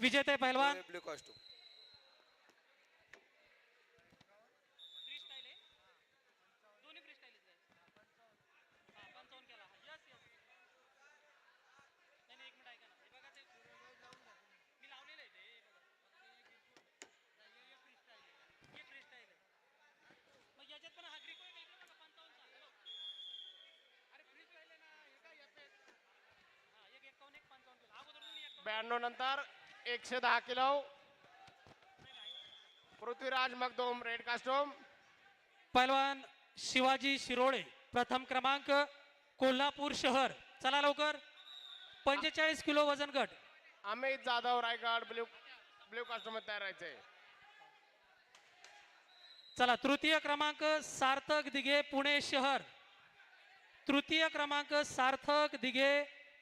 विजेते पहलवान blue costume दोन्ही freestyle आहेत काय? हा, पंचावन्न केला. हा, yes, yes. नाही, नाही, एक मिनिट ऐका ना. हे बघा ते- मी लावलेलं आहे ते, हे बघा. हे freestyle आहे. मग याच्यात पण हा Greco आहे का? इकडे बघा, 55 चा. Hello. हा, एक 51, एक 55 केला. अगोदर दोन्ही 51. ब्याण्णव नंतर एकशे दहा kilo. Prithviraj Magdum red costume. पहलवान शिवाजी शिरोळे प्रथम क्रमांक कोल्हापूर शहर. चला लवकर. पंचेचाळीस किलो वजन गट. Amit Jadhav Raigad blue blue costume तयार राहायचे. चला तृतीय क्रमांक सार्थक दिघे पुणे शहर. तृतीय क्रमांक सार्थक दिघे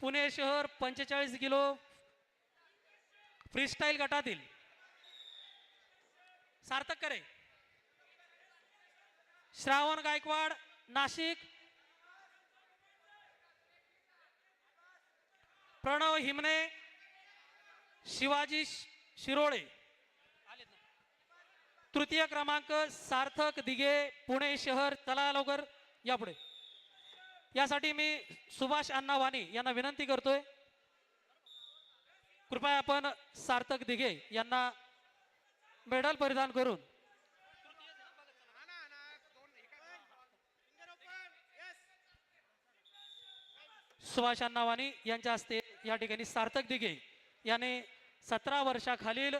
पुणे शहर पंचेचाळीस किलो. फ्रीस्टाईल गटातील. सार्थक करे. श्रावण गायकवाड नाशिक. प्रणव हिमने शिवाजी शिरोळे. तृतीय क्रमांक सार्थक दिघे पुणे शहर चला लवकर यापुढे. यासाठी मी सुभाष अण्णा वाणी यांना विनंती करतोय. कृपया आपण सार्थक दिघे यांना मेडल परिधान करून. सुभाष अण्णा यांच्या हस्ते या ठिकाणी सार्थक दिघे याने सतरा वर्षाखालील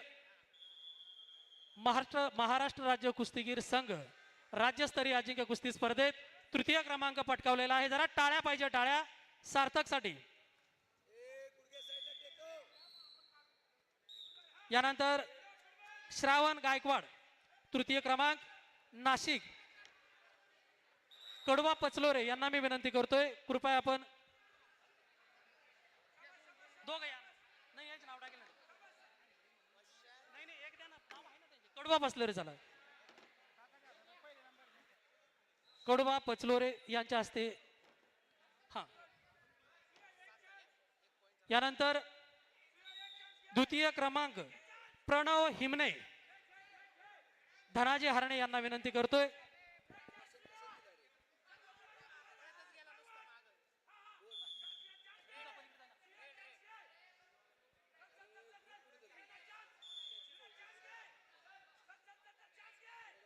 महाराष्ट्र महाराष्ट्र राज्य कुस्तीगीर संघ राज्यस्तरीय अजिंक्य कुस्ती स्पर्धेत तृतीय क्रमांक पटकावलेला आहे. जरा टाळ्या पाहिजे टाळ्या. सार्थकसाठी. यानंतर श्रावण गायकवाड तृतीय क्रमांक नाशिक. कडवा पचलोरे यांना मी विनंती करतोय कृपया आपण नाही नाव टाकेल कडवा पचलोरे झाला. कडवा पचलोरे यांच्या हस्ते हा. यानंतर द्वितीय क्रमांक प्रणव हिमने धनाजी हरणे यांना विनंती करतोय.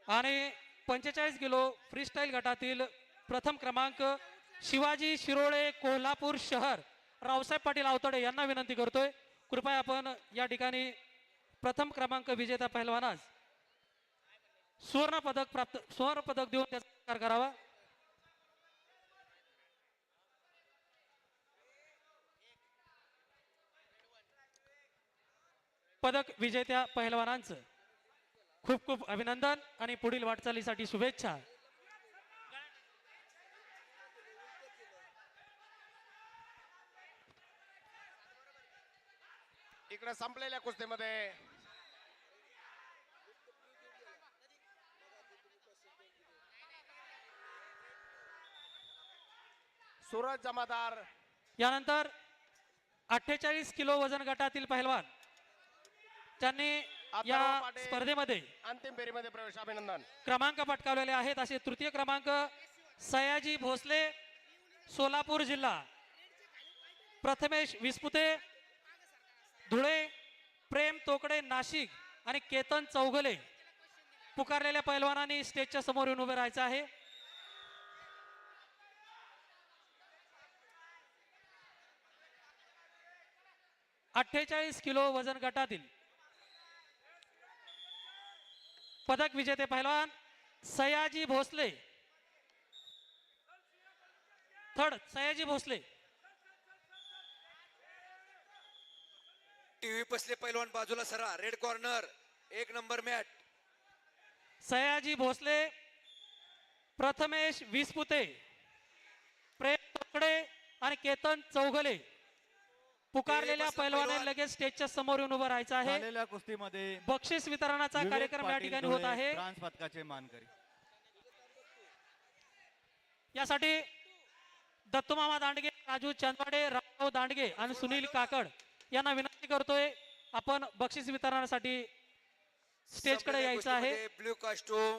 आणि पंचेचाळीस किलो फ्रीस्टाईल गटातील प्रथम क्रमांक शिवाजी शिरोळे कोल्हापूर शहर. रावसाहेब पाटील आवतडे यांना विनंती करतोय. कृपया आपण या ठिकाणी प्रथम क्रमांक विजेता पहिलवानास सुवर्ण पदक प्राप्त सुवर्ण पदक देऊन त्याचा सत्कार करावा. पदक विजेत्या पहिलवानांचं खूप खूप अभिनंदन आणि पुढील वाटचालीसाठी शुभेच्छा. इकडे संपलेल्या कुस्तीमध्ये. सूरज जमादार. यानंतर अठ्ठेचाळीस किलो वजन गटातील पहिलवान. त्यांनी या. स्पर्धेमध्ये अंतिम फेरीमध्ये प्रवेश अभिनंदन. क्रमांक पटकावलेले आहेत. असे तृतीय क्रमांक सयाजी भोसले सोलापूर जिल्हा. प्रथमेश विस्पुते धुळे प्रेम तोकडे नाशिक आणि केतन चौगले पुकारलेल्या पैलवानांनी स्टेजच्या समोर येऊन उभे राहायचं आहे. अठ्ठेचाळीस किलो वजन गटातील पदक विजेते पहिलवान सयाजी भोसले. थर्ड सयाजी भोसले. टीव्ही बसले पैलवान बाजूला सरा रेड कॉर्नर एक नंबर मॅट सयाजी भोसले प्रथमेश विसपुते प्रेम तोकडे आणि केतन चौगले. पुकारलेल्या पैलवान. लगेच स्टेजच्या समोर येऊन उभं राहायचं आहे. झालेल्या कुस्तीमध्ये बक्षीस वितरणाचा विवेक कार्यक्रम या पाटील ठिकाणी होत धुळे, आहे. पदकाचे मानकरी. यासाठी दत्तुमामा दांडगे राजू चंदवाडे राव दांडगे आणि सुनील काकड. यांना विनंती करतोय आपण बक्षीस वितरणासाठी स्टेजकडे यायचं आहे. Blue costume